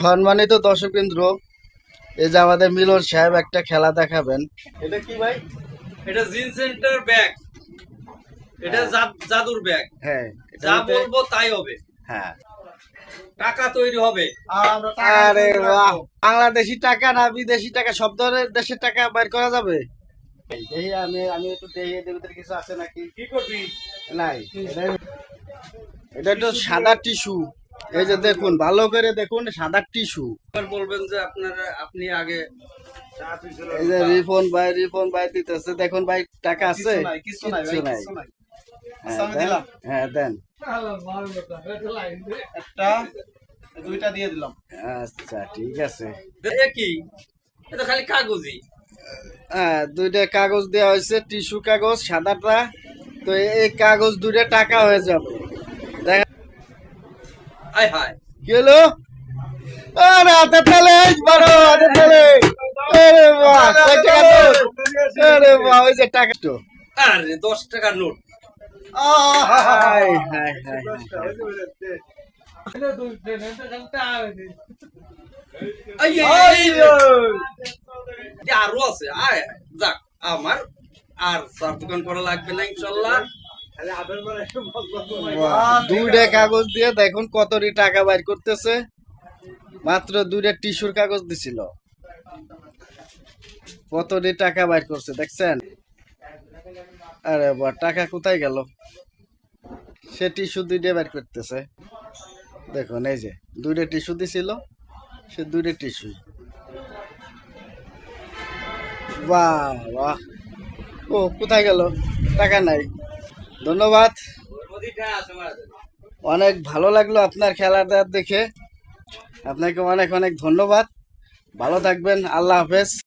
সম্মানিত দর্শক কেন্দ্র এই যে আমাদের মিলন সাহেব একটা খেলা দেখাবেন। এটা কি ভাই? এটা জিন সেন্টার ব্যাগ। এটা জাদুর ব্যাগ। হ্যাঁ যা বলব তাই হবে। হ্যাঁ। টাকা তৈরি হবে। আরে বাহ! বাংলাদেশি টাকা না বিদেশি টাকা সব ধরনের দেশের টাকা বাইর করা যাবে? দেখি আমি আমি একটু দেখি এদের কিছু আছে নাকি? কি করবি? নাই। এটা- এটা একটু সাদা টিস্যু। এই যে দেখুন ভালো করে দেখুন সাদা টিস্যু। বলবেন যে আপনারা আপনি আগে এই যে রিফোন ভাই রিফোন ভাই দিতেছে। দেখুন ভাই টাকা আছে? কিছু নাই হ্যাঁ, দেন। হ্যাঁ দেন। একটা দুইটা দিয়ে দিলাম। আচ্ছা ঠিক আছে। এ এটা খালি কাগজই। হ্যাঁ দুইটা কাগজ দেওয়া হয়েছে টিস্যু কাগজ সাদাটা। তো এই কাগজ দুইটা টাকা হয়ে যাবে। আয় কি হলো আরে হাতে তালে বারো হাতে তালে আরে বাহ কয় টাকা নোট? আরে বাহ ওই যে টাকা তো আরে দশ টাকার নোট। হাই হাই হাই আরও আছে। আয়। যাক আমার আর চার দোকান করা লাগবে না ইনশাল্লাহ। দুইটা কাগজ দিয়ে দেখুন কতটি টাকা বাইর করতেছে। মাত্র দুইটা টিস্যুর কাগজ দিছিল। কতটি টাকা বাইর করছে দেখছেন? আরে বাহ টাকা কোথায় গেল? সে টিস্যু দুইটা বাইর করতেছে। দেখুন এই যে দুইটা টিস্যু দিছিল সে দুইটা টিস্যু বাহ বাহ। ও কোথায় গেল? টাকা নাই। ধন্যবাদ। অনেক ভালো লাগল আপনার খেলাটা দেখে। আপনাকে অনেক অনেক ধন্যবাদ। ভালো থাকবেন। আল্লাহ হাফেজ।